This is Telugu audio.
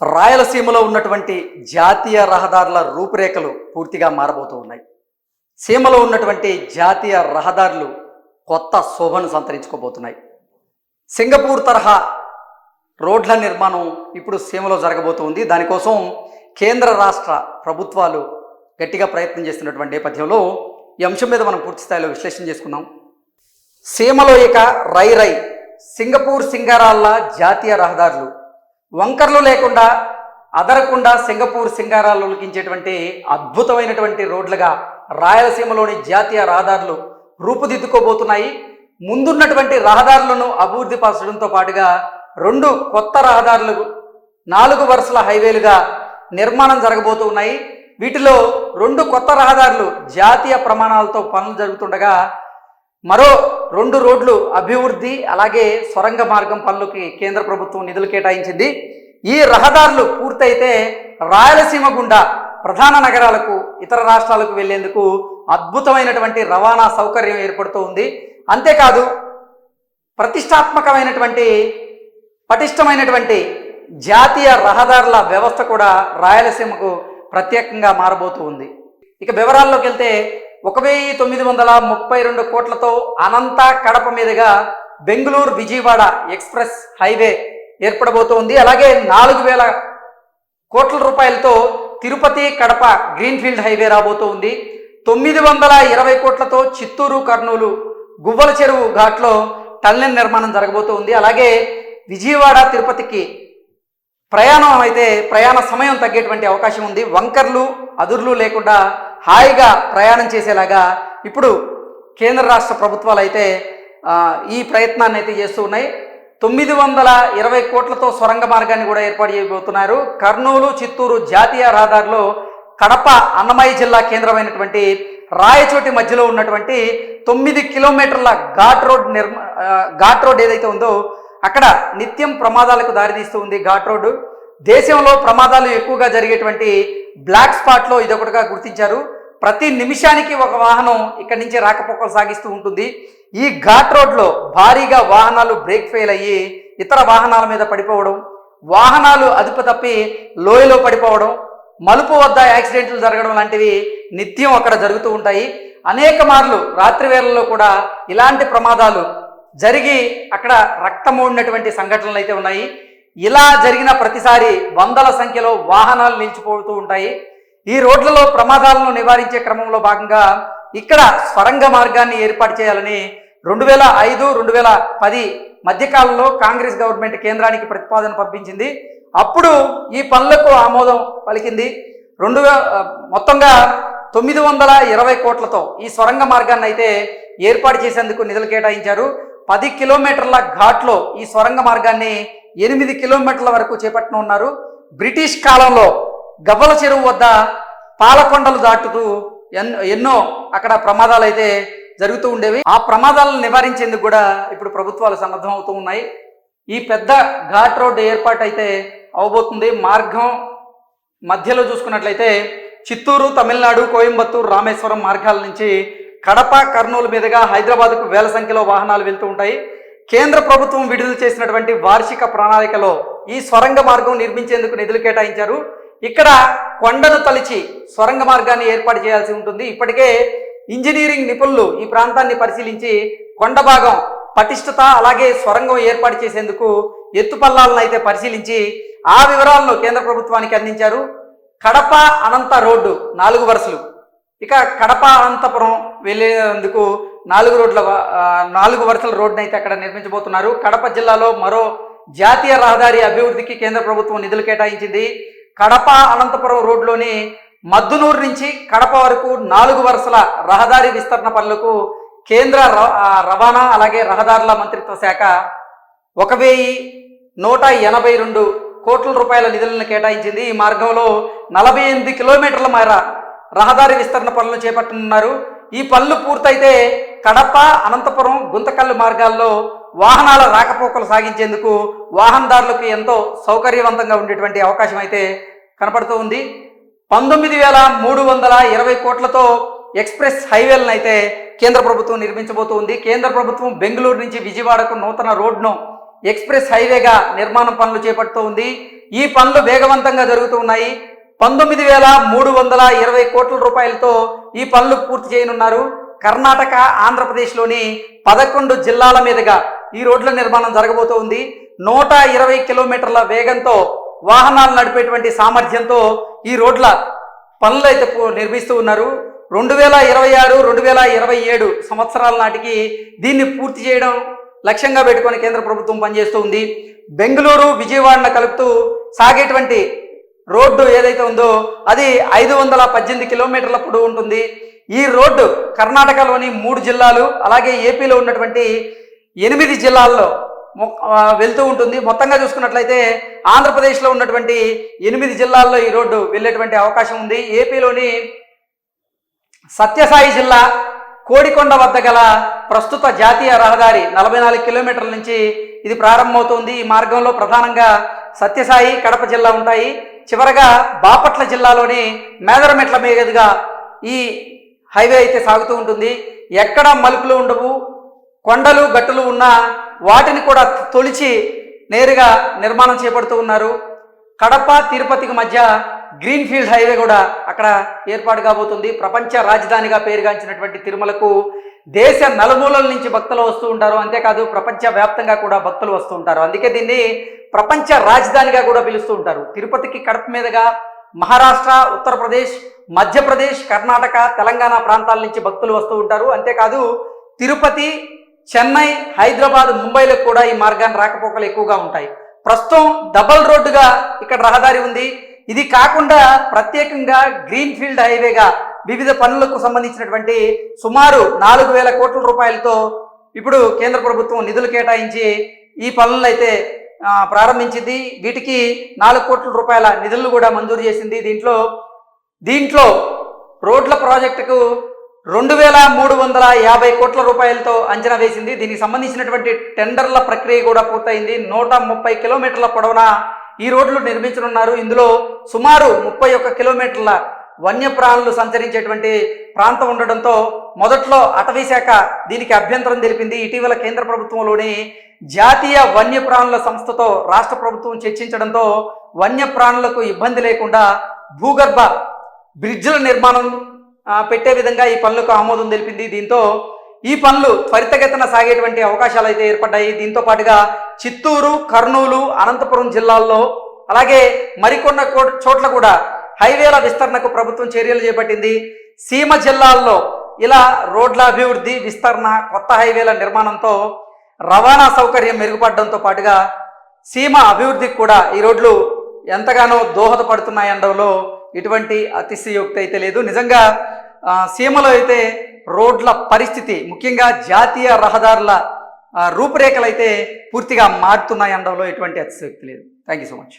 రాయలసీమలో ఉన్నటువంటి జాతీయ రహదారుల రూపురేఖలు పూర్తిగా మారబోతూ ఉన్నాయి. సీమలో ఉన్నటువంటి జాతీయ రహదారులు కొత్త శోభను సంతరించుకోబోతున్నాయి. సింగపూర్ తరహా రోడ్ల నిర్మాణం ఇప్పుడు సీమలో జరగబోతుంది. దానికోసం కేంద్ర రాష్ట్ర ప్రభుత్వాలు గట్టిగా ప్రయత్నం చేస్తున్నటువంటి నేపథ్యంలో ఈ అంశం మీద మనం పూర్తి స్థాయిలో విశ్లేషణ చేసుకుందాం. సీమలో ఇక రై రై సింగపూర్ సింగారాల జాతీయ రహదారులు వంకర్లు లేకుండా అదరకుండా సింగపూర్ సింగారాలు ఉలికించేటువంటి అద్భుతమైనటువంటి రోడ్లుగా రాయలసీమలోని జాతీయ రహదారులు రూపుదిద్దుకోబోతున్నాయి. ముందున్నటువంటి రహదారులను అభివృద్ధి పరచడంతో పాటుగా రెండు కొత్త రహదారులు నాలుగు వరుసల హైవేలుగా నిర్మాణం జరగబోతూ ఉన్నాయి వీటిలో రెండు కొత్త రహదారులు జాతీయ ప్రమాణాలతో పనులు జరుగుతుండగా మరో రెండు రోడ్లు అభివృద్ధి అలాగే సొరంగ మార్గం పనులకి కేంద్ర ప్రభుత్వం నిధులు కేటాయించింది. ఈ రహదారులు పూర్తయితే రాయలసీమ గుండా ప్రధాన నగరాలకు ఇతర రాష్ట్రాలకు వెళ్ళేందుకు అద్భుతమైనటువంటి రవాణా సౌకర్యం ఏర్పడుతూ ఉంది అంతేకాదు ప్రతిష్టాత్మకమైనటువంటి పటిష్టమైనటువంటి జాతీయ రహదారుల వ్యవస్థ కూడా రాయలసీమకు ప్రత్యేకంగా మారబోతూ ఉంది ఇక వివరాల్లోకి వెళ్తే ఒక వెయ్యి తొమ్మిది వందల ముప్పై రెండు కోట్లతో అనంత కడప మీదుగా బెంగళూరు విజయవాడ ఎక్స్ప్రెస్ హైవే ఏర్పడబోతోంది. అలాగే నాలుగు వేల కోట్ల రూపాయలతో తిరుపతి కడప గ్రీన్ఫీల్డ్ హైవే రాబోతోంది. తొమ్మిది వందల ఇరవై కోట్లతో చిత్తూరు కర్నూలు గువ్వల చెరువు ఘాట్లో టన్నెల్ నిర్మాణం జరగబోతోంది. అలాగే విజయవాడ తిరుపతికి ప్రయాణం అయితే ప్రయాణ సమయం తగ్గేటువంటి అవకాశం ఉంది. వంకర్లు అదుర్లు లేకుండా హాయిగా ప్రయాణం చేసేలాగా ఇప్పుడు కేంద్ర రాష్ట్ర ప్రభుత్వాలు అయితే ఈ ప్రయత్నాన్ని అయితే చేస్తూ ఉన్నాయి. తొమ్మిది వందల ఇరవై కోట్లతో సొరంగ మార్గాన్ని కూడా ఏర్పాటు చేయబోతున్నారు. కర్నూలు చిత్తూరు జాతీయ రహదారిలో కడప అన్నమయ్య జిల్లా కేంద్రమైనటువంటి రాయచోటి మధ్యలో ఉన్నటువంటి తొమ్మిది కిలోమీటర్ల ఘాట్ రోడ్ నిర్మ ఘాట్ రోడ్ ఏదైతే ఉందో అక్కడ నిత్యం ప్రమాదాలకు దారితీస్తూ ఉంది ఘాట్ రోడ్డు. దేశంలో ప్రమాదాలు ఎక్కువగా జరిగేటువంటి బ్లాక్ స్పాట్లో ఇదొకటిగా గుర్తించారు. ప్రతి నిమిషానికి ఒక వాహనం ఇక్కడి నుంచి రాకపోకలు సాగిస్తూ ఉంటుంది. ఈ ఘాట్ రోడ్లో భారీగా వాహనాలు బ్రేక్ ఫెయిల్ అయ్యి ఇతర వాహనాల మీద పడిపోవడం వాహనాలు అదుపు తప్పి లోయలో పడిపోవడం మలుపు వద్ద యాక్సిడెంట్లు జరగడం లాంటివి నిత్యం అక్కడ జరుగుతూ ఉంటాయి. అనేక మార్లు రాత్రి వేళల్లో కూడా ఇలాంటి ప్రమాదాలు జరిగి అక్కడ రక్తమూడినటువంటి సంఘటనలు అయితే ఉన్నాయి. ఇలా జరిగిన ప్రతిసారి వందల సంఖ్యలో వాహనాలు నిలిచిపోతూ ఉంటాయి. ఈ రోడ్లలో ప్రమాదాలను నివారించే క్రమంలో భాగంగా ఇక్కడ స్వరంగ మార్గాన్ని ఏర్పాటు చేయాలని రెండు వేల ఐదు రెండు వేల పది మధ్యకాలంలో కాంగ్రెస్ గవర్నమెంట్ కేంద్రానికి ప్రతిపాదన పంపించింది. అప్పుడు ఈ పనులకు ఆమోదం పలికింది. రెండు మొత్తంగా తొమ్మిది వందల ఇరవై కోట్లతో ఈ స్వరంగ మార్గాన్ని అయితే ఏర్పాటు చేసేందుకు నిధులు కేటాయించారు. పది కిలోమీటర్ల ఘాట్లో ఈ స్వరంగ మార్గాన్ని ఎనిమిది కిలోమీటర్ల వరకు చేపట్టనున్నారు బ్రిటిష్ కాలంలో గవ్వల చెరువు వద్ద పాలకొండలు దాటుతూ ఎన్ ఎన్నో అక్కడ ప్రమాదాలు అయితే జరుగుతూ ఉండేవి. ఆ ప్రమాదాలను నివారించేందుకు కూడా ఇప్పుడు ప్రభుత్వాలు సన్నద్ధం అవుతూ ఉన్నాయి. ఈ పెద్ద ఘాట్ రోడ్డు ఏర్పాటు అయితే అవబోతుంది. మార్గం మధ్యలో చూసుకున్నట్లయితే చిత్తూరు తమిళనాడు కోయంబత్తూరు రామేశ్వరం మార్గాల నుంచి కడప కర్నూలు మీదుగా హైదరాబాద్కు వేల సంఖ్యలో వాహనాలు వెళ్తూ ఉంటాయి. కేంద్ర ప్రభుత్వం విడుదల చేసినటువంటి వార్షిక ప్రణాళికలో ఈ స్వరంగ మార్గం నిర్మించేందుకు నిధులు కేటాయించారు. ఇక్కడ కొండను తలిచి స్వరంగ మార్గాన్ని ఏర్పాటు చేయాల్సి ఉంటుంది. ఇప్పటికే ఇంజనీరింగ్ నిపుణులు ఈ ప్రాంతాన్ని పరిశీలించి కొండ భాగం పటిష్టత అలాగే స్వరంగం ఏర్పాటు చేసేందుకు ఎత్తుపల్లాలను అయితే పరిశీలించి ఆ వివరాలను కేంద్ర ప్రభుత్వానికి అందించారు. కడప అనంత రోడ్డు నాలుగు వరుసలు. ఇక కడప అనంతపురం వెళ్ళేందుకు నాలుగు రోడ్ల నాలుగు వరుసల రోడ్డును అయితే అక్కడ నిర్మించబోతున్నారు. కడప జిల్లాలో మరో జాతీయ రహదారి అభివృద్ధికి కేంద్ర ప్రభుత్వం నిధులు కేటాయించింది. కడప అనంతపురం రోడ్లోని మద్దునూరు నుంచి కడప వరకు నాలుగు వరుసల రహదారి విస్తరణ పనులకు కేంద్ర ర- రవాణా అలాగే రహదారుల మంత్రిత్వ శాఖ ఒక వెయ్యి నూట ఎనభై రెండు కోట్ల రూపాయల నిధులను కేటాయించింది. ఈ మార్గంలో నలభై ఎనిమిది కిలోమీటర్ల మేర రహదారి విస్తరణ పనులు చేపట్టనున్నారు. ఈ పనులు పూర్తయితే కడప అనంతపురం గుంతకల్లు మార్గాల్లో వాహనాల రాకపోకలు సాగించేందుకు వాహనదారులకు ఎంతో సౌకర్యవంతంగా ఉండేటువంటి అవకాశం అయితే కనపడుతూ ఉంది. పంతొమ్మిది వేల మూడు వందల ఇరవై కోట్లతో ఎక్స్ప్రెస్ హైవేలను అయితే కేంద్ర ప్రభుత్వం నిర్మించబోతోంది. కేంద్ర ప్రభుత్వం బెంగళూరు నుంచి విజయవాడకు నూతన రోడ్ను ఎక్స్ప్రెస్ హైవేగా నిర్మాణం పనులు చేపడుతూ ఉంది ఈ పనులు వేగవంతంగా జరుగుతూ ఉన్నాయి. పంతొమ్మిది వేల మూడు వందల ఇరవై కోట్ల రూపాయలతో ఈ పనులు పూర్తి చేయనున్నారు. కర్ణాటక ఆంధ్రప్రదేశ్లోని పదకొండు జిల్లాల మీదుగా ఈ రోడ్ల నిర్మాణం జరగబోతోంది. నూట ఇరవై కిలోమీటర్ల వేగంతో వాహనాలు నడిపేటువంటి సామర్థ్యంతో ఈ రోడ్ల పనులు అయితే నిర్మిస్తూ ఉన్నారు. రెండు వేల ఇరవై ఆరు రెండు వేల ఇరవై ఏడు సంవత్సరాల నాటికి దీన్ని పూర్తి చేయడం లక్ష్యంగా పెట్టుకొని కేంద్ర ప్రభుత్వం పనిచేస్తూ ఉంది. బెంగళూరు విజయవాడను కలుపుతూ సాగేటువంటి రోడ్డు ఏదైతే ఉందో అది ఐదు వందల పద్దెనిమిది కిలోమీటర్ల పొడవు ఉంటుంది. ఈ రోడ్డు కర్ణాటకలోని మూడు జిల్లాలు అలాగే ఏపీలో ఉన్నటువంటి ఎనిమిది జిల్లాల్లో వెళ్తూ ఉంటుంది. మొత్తంగా చూసుకున్నట్లయితే ఆంధ్రప్రదేశ్లో ఉన్నటువంటి ఎనిమిది జిల్లాల్లో ఈ రోడ్డు వెళ్ళేటువంటి అవకాశం ఉంది. ఏపీలోని సత్యసాయి జిల్లా కోడికొండ వద్ద గల ప్రస్తుత జాతీయ రహదారి నలభై నాలుగు కిలోమీటర్ల నుంచి ఇది ప్రారంభమవుతోంది. ఈ మార్గంలో ప్రధానంగా సత్యసాయి కడప జిల్లా ఉంటాయి. చివరగా బాపట్ల జిల్లాలోని మేదరమెట్ల మీదుగా ఈ హైవే అయితే సాగుతూ ఉంటుంది. ఎక్కడ మలుపులు ఉండవు కొండలు గట్టులు ఉన్నా వాటిని కూడా తొలిచి నేరుగా నిర్మాణం చేపడుతూ ఉన్నారు. కడప తిరుపతికి మధ్య గ్రీన్ ఫీల్డ్ హైవే కూడా అక్కడ ఏర్పాటు కాబోతుంది. ప్రపంచ రాజధానిగా పేరుగాంచినటువంటి తిరుమలకు దేశ నలుమూలల నుంచి భక్తులు వస్తూ ఉంటారు. అంతేకాదు ప్రపంచ వ్యాప్తంగా కూడా భక్తులు వస్తూ ఉంటారు. అందుకే దీన్ని ప్రపంచ రాజధానిగా కూడా పిలుస్తూ ఉంటారు. తిరుపతికి కడప మీదుగా మహారాష్ట్ర ఉత్తరప్రదేశ్ మధ్యప్రదేశ్ కర్ణాటక తెలంగాణ ప్రాంతాల నుంచి భక్తులు వస్తూ ఉంటారు. అంతేకాదు తిరుపతి చెన్నై హైదరాబాద్ ముంబైలకు కూడా ఈ మార్గాన్ని రాకపోకలు ఎక్కువగా ఉంటాయి. ప్రస్తుతం డబల్ రోడ్డుగా ఇక్కడ రహదారి ఉంది. ఇది కాకుండా ప్రత్యేకంగా గ్రీన్ ఫీల్డ్ హైవేగా వివిధ పనులకు సంబంధించినటువంటి సుమారు నాలుగు వేల కోట్ల రూపాయలతో ఇప్పుడు కేంద్ర ప్రభుత్వం నిధులు కేటాయించి ఈ పనులను అయితే ప్రారంభించింది. వీటికి నాలుగు కోట్ల రూపాయల నిధులను కూడా మంజూరు చేసింది. దీంట్లో దీంట్లో రోడ్ల ప్రాజెక్టుకు రెండు వేల మూడు వందల యాభై కోట్ల రూపాయలతో అంచనా వేసింది. దీనికి సంబంధించినటువంటి టెండర్ల ప్రక్రియ కూడా పూర్తయింది. నూట ముప్పై కిలోమీటర్ల పొడవున ఈ రోడ్లు నిర్మించనున్నారు. ఇందులో సుమారు ముప్పై ఒక్క కిలోమీటర్ల వన్యప్రాణులు సంచరించేటువంటి ప్రాంతం ఉండడంతో మొదట్లో అటవీ శాఖ దీనికి అభ్యంతరం తెలిపింది. ఇటీవల కేంద్ర ప్రభుత్వంలోని జాతీయ వన్యప్రాణుల సంస్థతో రాష్ట్ర ప్రభుత్వం చర్చించడంతో వన్యప్రాణులకు ఇబ్బంది లేకుండా భూగర్భ బ్రిడ్జ్ల నిర్మాణం పెట్టే విధంగా ఈ పనులకు ఆమోదం తెలిపింది. దీంతో ఈ పనులు త్వరితగతిన సాగేటువంటి అవకాశాలు అయితే ఏర్పడ్డాయి. దీంతో పాటుగా చిత్తూరు కర్నూలు అనంతపురం జిల్లాల్లో అలాగే మరికొన్న చోట్ల కూడా హైవేల విస్తరణకు ప్రభుత్వం చర్యలు చేపట్టింది. సీమ జిల్లాల్లో ఇలా రోడ్ల అభివృద్ధి విస్తరణ కొత్త హైవేల నిర్మాణంతో రవాణా సౌకర్యం మెరుగుపడడంతో పాటుగా సీమ అభివృద్ధికి కూడా ఈ రోడ్లు ఎంతగానో దోహదపడుతున్నాయి అనడంలో ఎటువంటి అతిశయోక్తి అయితే లేదు. నిజంగా సీమలో అయితే రోడ్ల పరిస్థితి ముఖ్యంగా జాతీయ రహదారుల రూపురేఖలు అయితే పూర్తిగా మారుతున్నాయి అనడంలో ఎటువంటి అతిశక్తి లేదు. Thank you so much